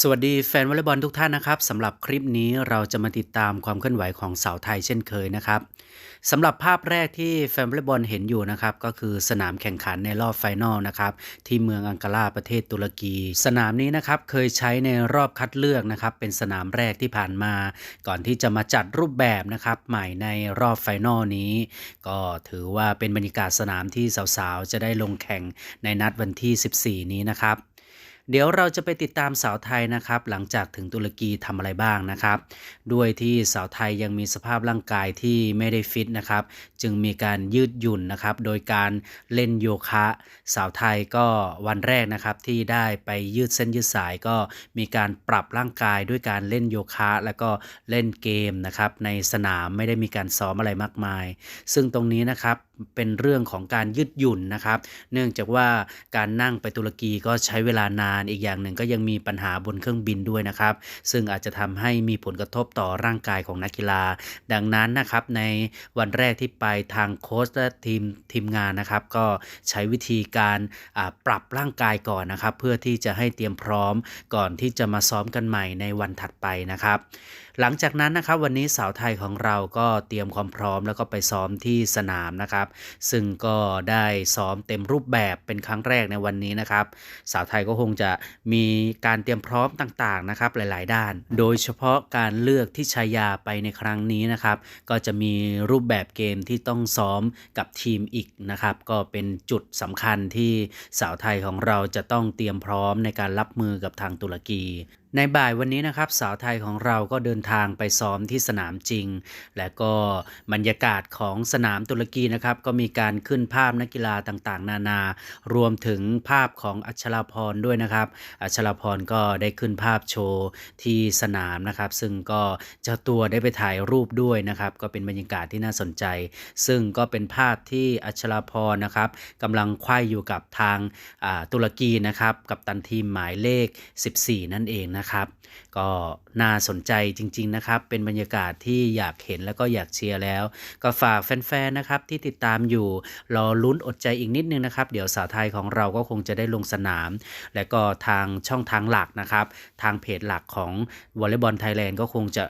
สวัสดีแฟนวอลเลย์บอลทุกท่านนะครับสำหรับคลิปนี้เราจะมาติดตามความเคลื่อนไหวของสาวไทยเช่นเคยนะครับสำหรับภาพแรกที่แฟนวอลเลย์บอลเห็นอยู่นะครับก็คือสนามแข่งขันในรอบไฟนอลนะครับที่เมืองอังการาประเทศตุรกี สนามนี้นะครับเคยใช้ในรอบคัดเลือกนะครับเป็นสนามแรกที่ผ่านมา ก่อนที่จะมาจัดรูปแบบนะครับใหม่ในรอบไฟนอลนี้ ก็ถือว่าเป็นบรรยากาศสนามที่สาวๆจะได้ลงแข่งในนัดวันที่ 14 นี้นะครับ เดี๋ยวเราจะไปติดตามสาวไทยนะครับ หลังจากถึงตุรกีทำอะไรบ้างนะครับ ด้วยที่สาวไทยยังมีสภาพร่างกายที่ไม่ได้ฟิตนะครับ จึงมีการยืดหยุ่นนะครับ โดยการเล่นโยคะ สาวไทยก็วันแรกนะครับที่ได้ไปยืดเส้นยืดสายก็มีการปรับร่างกายด้วยการเล่นโยคะ แล้วก็เล่นเกมนะครับในสนามไม่ได้มีการซ้อมอะไรมากมาย ซึ่งตรงนี้นะครับเป็นเรื่องของการยืดหยุ่นนะครับ เนื่องจากว่าการนั่งไปตุรกีก็ใช้เวลานานอีกอย่างหนึ่งก็ยังมีปัญหาบนเครื่องบินด้วยนะครับ ซึ่งอาจจะทำให้มีผลกระทบต่อร่างกายของนักกีฬา ดังนั้นนะครับในวันแรกที่ไปทางโค้ชและทีมทีมงานนะครับ ก็ใช้วิธีการปรับร่างกายก่อนนะครับ เพื่อที่จะให้เตรียมพร้อมก่อนที่จะมาซ้อมกันใหม่ในวันถัดไปนะครับ หลังจากนั้นนะครับวันนี้สาวไทยของเราก็เตรียมความพร้อมแล้วก็ไปซ้อมที่สนามนะครับซึ่งก็ได้ซ้อมเต็มรูปแบบเป็นครั้งแรกในวันนี้นะครับ สาวไทยก็คงจะมีการเตรียมพร้อมต่างๆนะครับหลาย ๆ ด้าน โดยเฉพาะการเลือกที่ชายาไปในครั้งนี้นะครับ ก็จะมีรูปแบบเกมที่ต้องซ้อมกับทีมอีกนะครับ ก็เป็นจุดสำคัญที่สาวไทยของเราจะต้องเตรียมพร้อมในการรับมือกับทางตุรกี ในบ่ายวันนี้นะครับสาวไทยของเราก็เดินทางไปซ้อมที่สนามจริง และก็บรรยากาศของสนามตุรกีนะครับก็มีการขึ้นภาพนักกีฬาต่างๆ นานา รวมถึงภาพของอัชราพรด้วยนะครับ อัชราพรก็ได้ขึ้นภาพโชว์ที่สนามนะครับ ซึ่งก็เจ้าตัวได้ไปถ่ายรูปด้วยนะครับ ก็เป็นบรรยากาศที่น่าสนใจ ซึ่งก็เป็นภาพที่อัชราพรนะครับกำลังไขว้อยู่กับทางตุรกีนะครับกับตันทีมหมายเลข 14 นั่นเองนะนะครับ ก็น่าสนใจจริง ๆ นะครับ เป็นบรรยากาศที่อยากเห็นแล้วก็อยากเชียร์แล้ว ก็ฝากแฟนๆนะครับที่ติดตามอยู่รอลุ้นอดใจอีกนิดนึงนะครับ เดี๋ยวสาวไทยของเราก็คงจะได้ลงสนาม และก็ทางช่องทางหลักนะครับ ทางเพจหลักของวอลเลย์บอลไทยแลนด์ก็คงจะ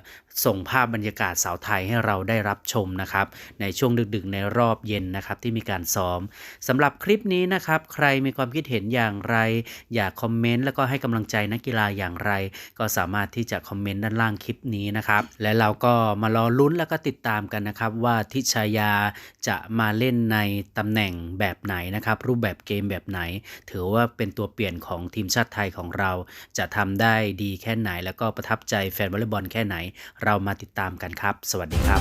ส่งภาพบรรยากาศสาวไทยให้เราได้รับชมนะครับในช่วงดึกๆ ในรอบเย็นนะครับที่มีการซ้อมสำหรับคลิปนี้นะครับ ใครมีความคิดเห็นอย่างไร อยากคอมเมนต์แล้วก็ให้กำลังใจนักกีฬาอย่างไรก็สามารถที่จะคอมเมนต์ด้านล่างคลิปนี้นะครับ และเราก็มารอลุ้นแล้วก็ติดตามกันนะครับ ว่าทิชายาจะมาเล่นในตำแหน่งแบบไหนนะครับ รูปแบบเกมแบบไหน ถือว่าเป็นตัวเปลี่ยนของทีมชาติไทยของเรา จะทำได้ดีแค่ไหน แล้วก็ประทับใจแฟนวอลเลย์บอลแค่ไหน เรามาติดตามกันครับ สวัสดีครับ